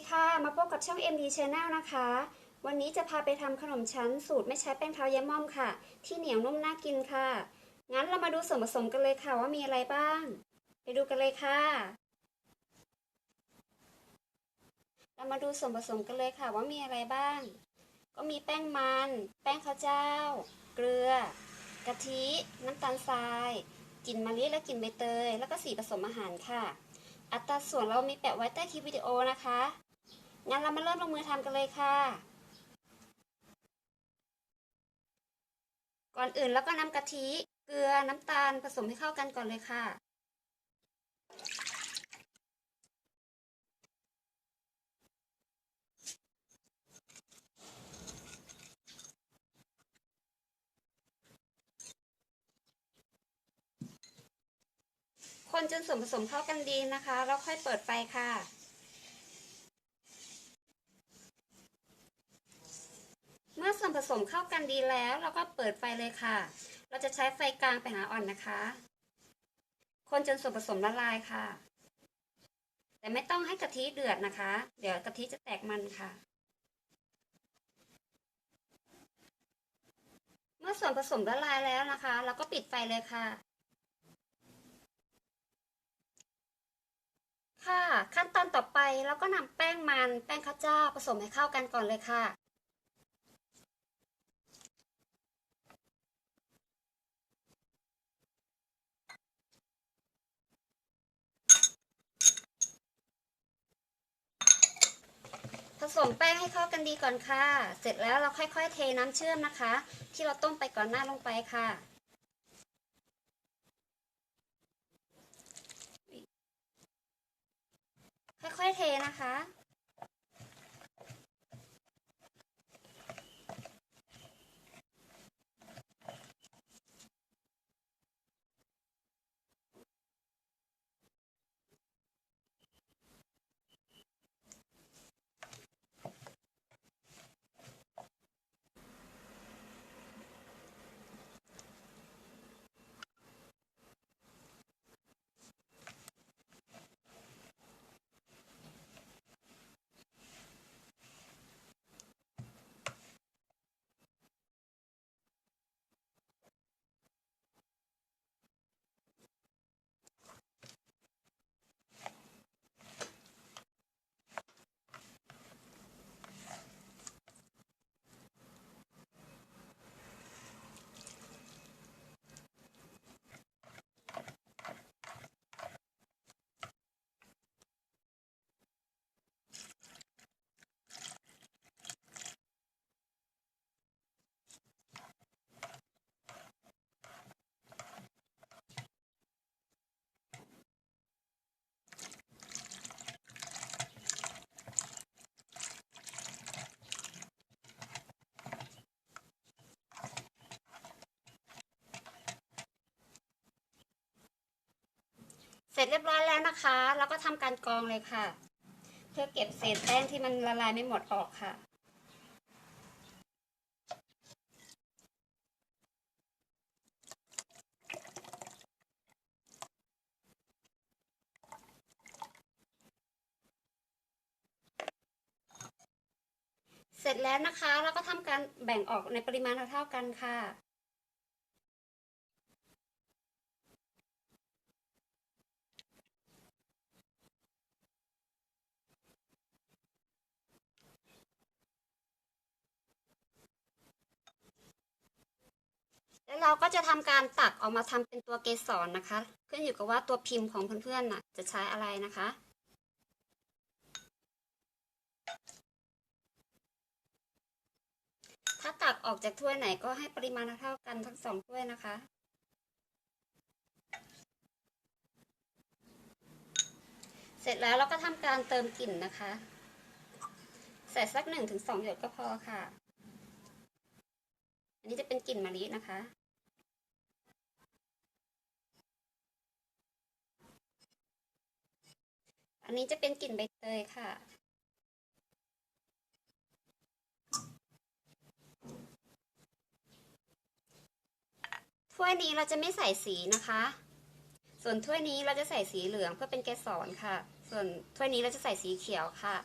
ดีค่ะ มาพบกับช่อง MD Channel นะคะ วันนี้จะพาไปทำขนมชั้นสูตรไม่ใช้แป้งเท้าแยมม่อมค่ะ ที่เหนียวนุ่มน่ากินค่ะ งั้นเรามาดูส่วนผสมกันเลยค่ะว่ามีอะไรบ้าง ไปดูกันเลยค่ะ เรามาดูส่วนผสมกันเลยค่ะว่ามีอะไรบ้าง ก็มีแป้งมัน แป้งข้าวเจ้า เกลือ กะทิ น้ำตาลทรายกลิ่นมะลิและกลิ่นใบเตย แล้วก็สีผสมอาหารค่ะอัตราส่วนเรามีแปะไว้ใต้คลิปวิดีโอนะคะ งั้นเรามาเริ่มลงมือทำกันเลยค่ะ ก่อนอื่นแล้วก็นำกะทิ เกลือน้ำตาลผสมให้เข้ากันก่อนเลยค่ะ คนจนส่วนผสมเข้ากันดีนะคะ แล้วค่อยเปิดไฟค่ะ เมื่อ ส่วนผสมเข้ากันดีแล้วเราก็เปิดไฟเลยค่ะ เราจะใช้ไฟกลางไปหาอ่อนนะคะ คนจนส่วนผสมละลายค่ะ แต่ไม่ต้องให้กะทิเดือดนะคะ เดี๋ยวกะทิจะแตกมันค่ะ เมื่อส่วนผสมละลายแล้วนะคะ เราก็ปิดไฟเลยค่ะค่ะขั้นตอนต่อไปเราก็นำแป้งมันแป้งข้าวเจ้าผสมให้เข้ากันก่อนเลยค่ะ มแป้งให้เข้ากันดีก่อนค่ะ เสร็จแล้วเราค่อยๆ เทน้ำเชื่อมนะคะ ที่เราต้มไปก่อนหน้าลงไปค่ะ ค่อยๆ เทนะคะ ร็จเรียบร้อยแล้วนะคะ แล้วก็ทำการกรองเลยค่ะ เพื่อเก็บเศษแป้งที่มันละลายไม่หมดออกค่ะ เสร็จแล้วนะคะแล้วก็ทำการแบ่งออกในปริมาณเท่าๆกันค่ะ เราก็จะทำการตักออกมาทำเป็นตัวเกสรนะคะ ขึ้นอยู่กับว่าตัวพิมพ์ของเพื่อนๆน่ะ จะใช้อะไรนะคะถ้าตักออกจากถ้วยไหนก็ให้ปริมาณเท่ากันทั้งสองถ้วยนะคะ เสร็จแล้วเราก็ทำการเติมกลิ่นนะคะ ใส่สักหนึ่งถึงสองหยดก็พอค่ะ อันนี้จะเป็นกลิ่นมะลินะคะ อันนี้จะเป็นกลิ่นใบเตยค่ะ ถ้วยนี้เราจะไม่ใส่สีนะคะ ส่วนถ้วยนี้เราจะใส่สีเหลืองเพื่อเป็นเกสรค่ะ ส่วนถ้วยนี้เราจะใส่สีเขียวค่ะ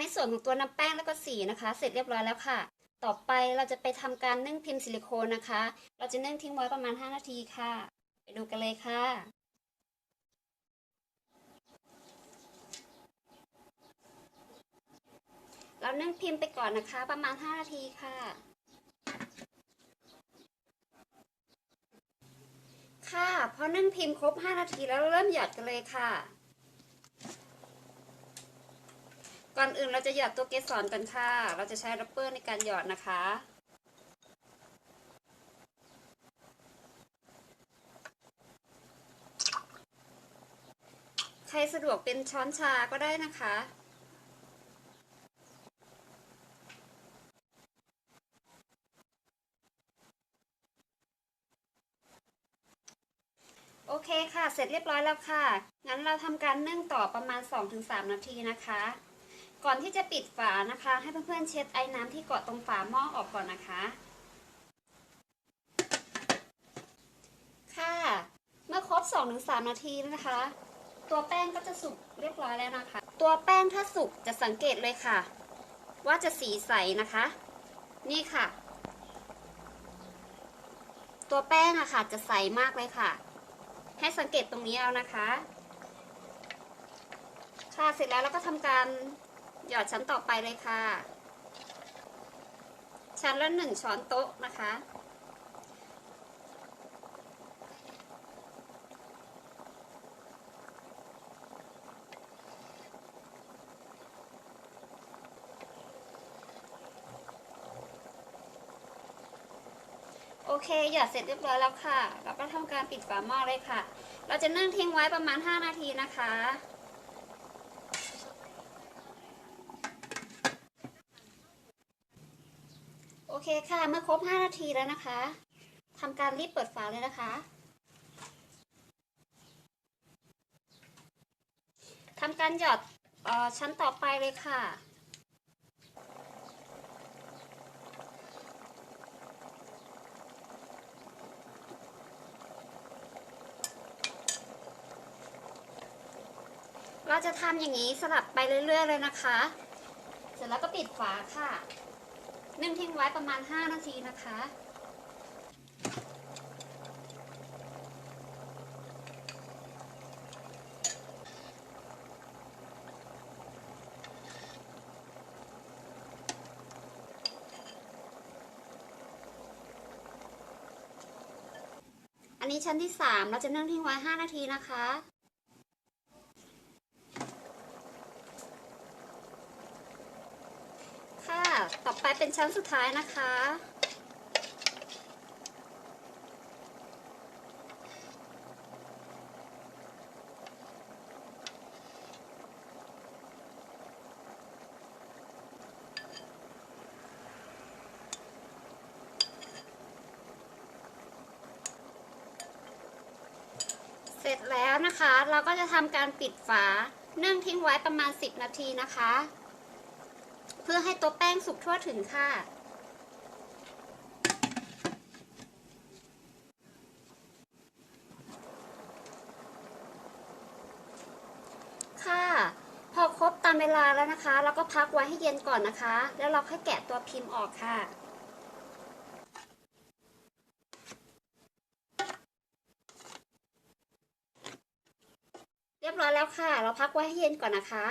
ในส่วนของตัวน้ำแป้งแล้วก็สีนะคะ เสร็จเรียบร้อยแล้วค่ะ ต่อไปเราจะไปทำการนึ่งพิมพ์ซิลิโคนนะคะ เราจะนึ่งทิ้งไว้ประมาณ 5 นาทีค่ะ ไปดูกันเลยค่ะเรานึ่งพิมพ์ไปก่อนนะคะ ประมาณ 5 นาทีค่ะ ค่ะพอนึ่งพิมพ์ครบ 5 นาทีแล้วเริ่มหยอดกันเลยค่ะ ก่อนอื่นเราจะหยอดตัวเกสรกันค่ะ เราจะใช้รับเปอร์ในการหยอดนะคะ ใครสะดวกเป็นช้อนชาก็ได้นะคะโอเคค่ะ เสร็จเรียบร้อยแล้วค่ะ งั้นเราทำการนึ่งต่อประมาณ 2-3 นาทีนะคะ ก่อนที่จะปิดฝานะคะ ให้เพื่อนๆเช็ดไอ้น้ำที่เกาะตรงฝาหม้อออกก่อนนะคะ ค่ะ เมื่อครบ 2-3 นาทีนะคะ ตัวแป้งก็จะสุกเรียบร้อยแล้วนะคะ ตัวแป้งถ้าสุกจะสังเกตเลยค่ะ ว่าจะสีใสนะคะ นี่ค่ะ ตัวแป้งอะค่ะจะใสมากเลยค่ะ ให้สังเกตตรงนี้เอานะคะค่ะเสร็จแล้วเราก็ทำการ หยอดชั้นต่อไปเลยค่ะ ชั้นละหนึ่งช้อนโต๊ะนะคะ โอเค หยอดเสร็จเรียบร้อยแล้วค่ะ เราก็ทำการปิดฝาหม้อเลยค่ะ เราจะนึ่งทิ้งไว้ประมาณ 5 นาทีนะคะ โอ เคค่ะ เมื่อครบ 5 นาทีแล้วนะคะทำการรีบเปิดฝาเลยนะคะทำการหยอดออชั้นต่อไปเลยค่ะ เราจะทำอย่างนี้สลับไปเรื่อย ๆ เลยนะคะ เสร็จแล้วก็ปิดฝาค่ะ นึ่งทิ้งไว้ประมาณ 5 นาทีนะคะ อันนี้ชั้นที่ 3 เราจะนึ่งทิ้งไว้ 5 นาทีนะคะ ค่ะ ต่อไปเป็นชั้นสุดท้ายนะคะ เสร็จแล้วนะคะ เราก็จะทำการปิดฝานึ่งทิ้งไว้ประมาณ 10 นาทีนะคะ เพื่อให้ตัวแป้งสุกทั่วถึงค่ะ ค่ะ พอครบตามเวลาแล้วนะคะเราก็พักไว้ให้เย็นก่อนนะคะ แล้วเราค่อยแกะตัวพิมพ์ออกค่ะเรียบร้อยแล้วค่ะ เราพักไว้ให้เย็นก่อนนะคะ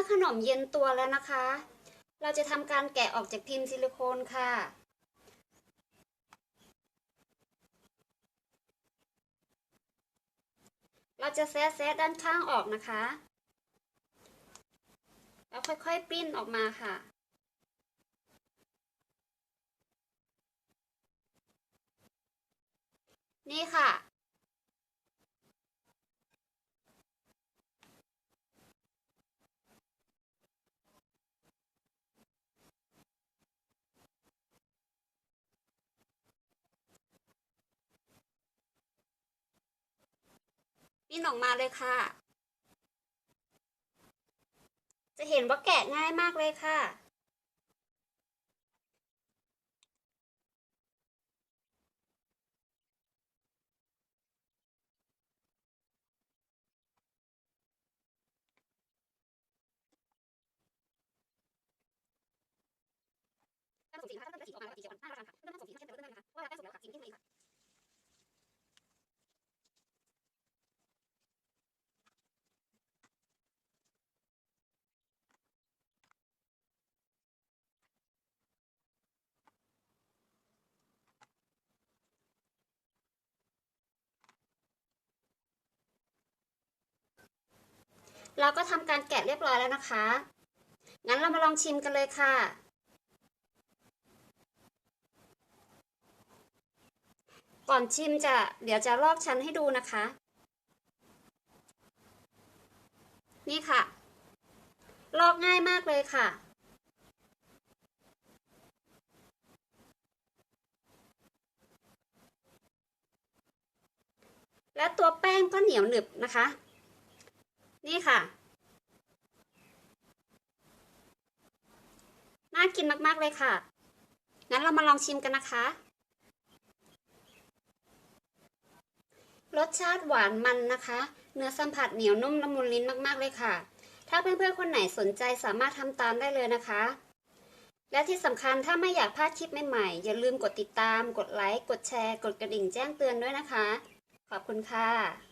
มื่อขนมเย็นตัวแล้วนะคะ เราจะทำการแกะออกจากพิมพ์ซิลิโคนค่ะ เราจะแซะแซะด้านข้างออกนะคะ แล้วค่อยๆปิ้นออกมาค่ะนี่ค่ะ ปิ้นออกมาเลยค่ะ จะเห็นว่าแกะง่ายมากเลยค่ะ ส่งสินค้าตั้งแต่สีออกมาสีอ่อนน่ารักค่ะเริ่มส่งสินค้าเช่นเดิมเริ่นะคะว่าแป้งสุกแล้วค่ะกินที่ไหนค่ะ เราก็ทำการแกะเรียบร้อยแล้วนะคะ งั้นเรามาลองชิมกันเลยค่ะ ก่อนชิมจะเดี๋ยวจะลอกชั้นให้ดูนะคะ นี่ค่ะ ลอกง่ายมากเลยค่ะและตัวแป้งก็เหนียวหนึบนะคะ นี่ค่ะ น่ากินมาก ๆ เลยค่ะ งั้นเรามาลองชิมกันนะคะ รสชาติหวานมันนะคะ เนื้อสัมผัสเหนียวนุ่มละมุนลิ้นมาก ๆ เลยค่ะ ถ้าเพื่อนๆคนไหนสนใจสามารถทำตามได้เลยนะคะและที่สำคัญถ้าไม่อยากพลาดคลิปใหม่ๆ อย่าลืมกดติดตาม กดไลค์ กดแชร์ กดกระดิ่งแจ้งเตือนด้วยนะคะ ขอบคุณค่ะ